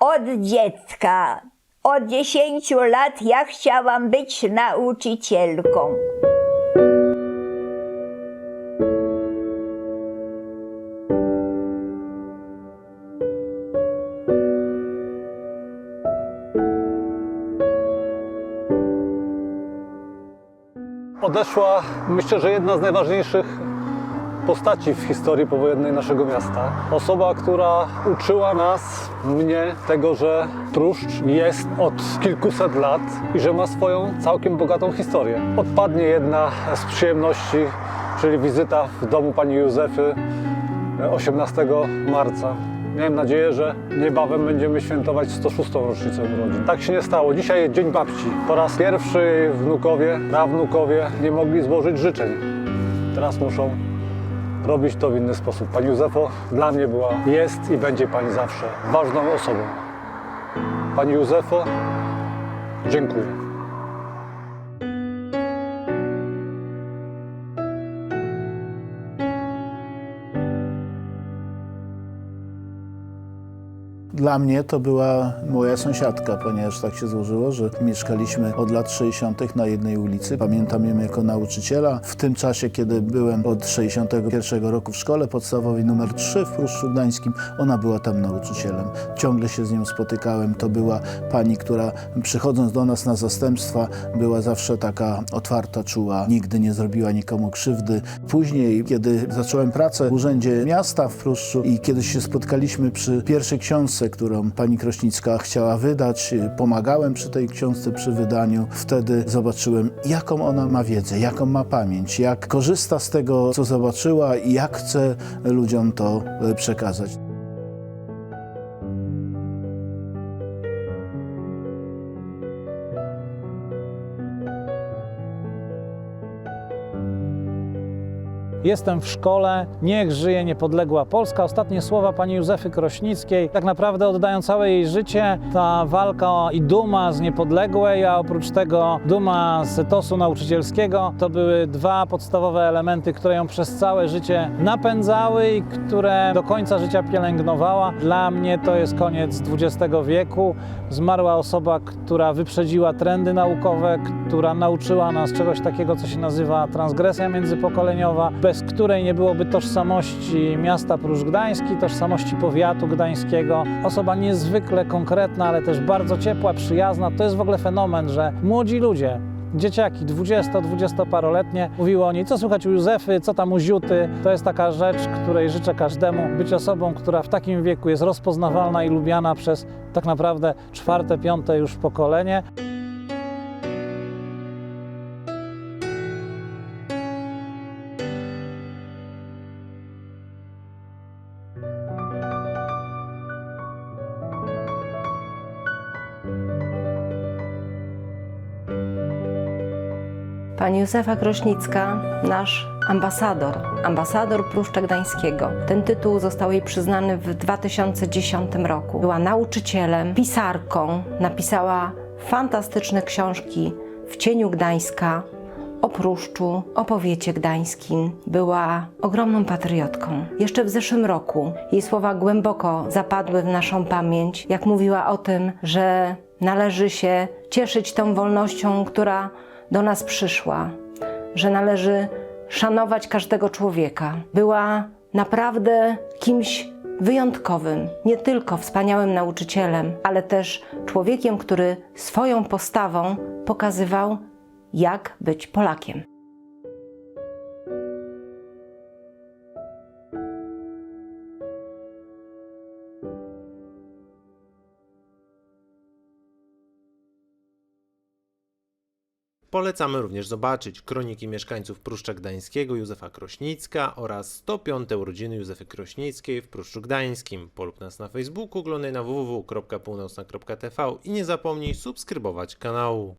Od dziecka, od 10 lat ja chciałam być nauczycielką. Odeszła, myślę, że jedna z najważniejszych postaci w historii powojennej naszego miasta. Osoba, która uczyła nas, mnie, tego, że Pruszcz jest od kilkuset lat i że ma swoją całkiem bogatą historię. Odpadnie jedna z przyjemności, czyli wizyta w domu pani Józefy e, 18 marca. Miałem nadzieję, że niebawem będziemy świętować 106. rocznicę urodzin. Tak się nie stało. Dzisiaj jest Dzień Babci. Po raz pierwszy wnukowie, prawnukowie nie mogli złożyć życzeń. Teraz muszą robić to w inny sposób. Pani Józefo dla mnie była, jest i będzie Pani zawsze ważną osobą. Pani Józefo, dziękuję. Dla mnie to była moja sąsiadka, ponieważ tak się złożyło, że mieszkaliśmy od lat 60. na jednej ulicy. Pamiętam ją jako nauczyciela. W tym czasie, kiedy byłem od 61 roku w szkole podstawowej numer 3 w Pruszczu Gdańskim, ona była tam nauczycielem. Ciągle się z nią spotykałem. To była pani, która przychodząc do nas na zastępstwa była zawsze taka otwarta, czuła. Nigdy nie zrobiła nikomu krzywdy. Później, kiedy zacząłem pracę w Urzędzie Miasta w Pruszczu i kiedy się spotkaliśmy przy pierwszej książce, którą pani Krośnicka chciała wydać, pomagałem przy tej książce, przy wydaniu. Wtedy zobaczyłem, jaką ona ma wiedzę, jaką ma pamięć, jak korzysta z tego, co zobaczyła i jak chce ludziom to e, przekazać. Jestem w szkole, niech żyje niepodległa Polska. Ostatnie słowa pani Józefy Krośnickiej tak naprawdę oddają całe jej życie. Ta walka i duma z niepodległej, a oprócz tego duma z etosu nauczycielskiego to były dwa podstawowe elementy, które ją przez całe życie napędzały i które do końca życia pielęgnowała. Dla mnie to jest koniec XX wieku. Zmarła osoba, która wyprzedziła trendy naukowe, która nauczyła nas czegoś takiego, co się nazywa transgresja międzypokoleniowa, bez której nie byłoby tożsamości miasta Pruszcz Gdański, tożsamości powiatu gdańskiego. Osoba niezwykle konkretna, ale też bardzo ciepła, przyjazna. To jest w ogóle fenomen, że młodzi ludzie, dzieciaki 20-20-paroletnie, mówiły o niej, co słychać u Józefy, co tam u Ziuty. To jest taka rzecz, której życzę każdemu, być osobą, która w takim wieku jest rozpoznawalna i lubiana przez tak naprawdę czwarte, piąte już pokolenie. Pani Józefa Krośnicka, nasz ambasador, ambasador Pruszcza Gdańskiego. Ten tytuł został jej przyznany w 2010 roku. Była nauczycielem, pisarką, napisała fantastyczne książki w cieniu Gdańska, o Pruszczu, o powiecie gdańskim. Była ogromną patriotką. Jeszcze w zeszłym roku jej słowa głęboko zapadły w naszą pamięć, jak mówiła o tym, że należy się cieszyć tą wolnością, która do nas przyszła, że należy szanować każdego człowieka. Była naprawdę kimś wyjątkowym, nie tylko wspaniałym nauczycielem, ale też człowiekiem, który swoją postawą pokazywał, jak być Polakiem. Polecamy również zobaczyć kroniki mieszkańców Pruszcza Gdańskiego Józefa Krośnicka oraz 105 urodziny Józefy Krośnickiej w Pruszczu Gdańskim. Polub nas na Facebooku, oglądaj na www.północna.tv i nie zapomnij subskrybować kanału.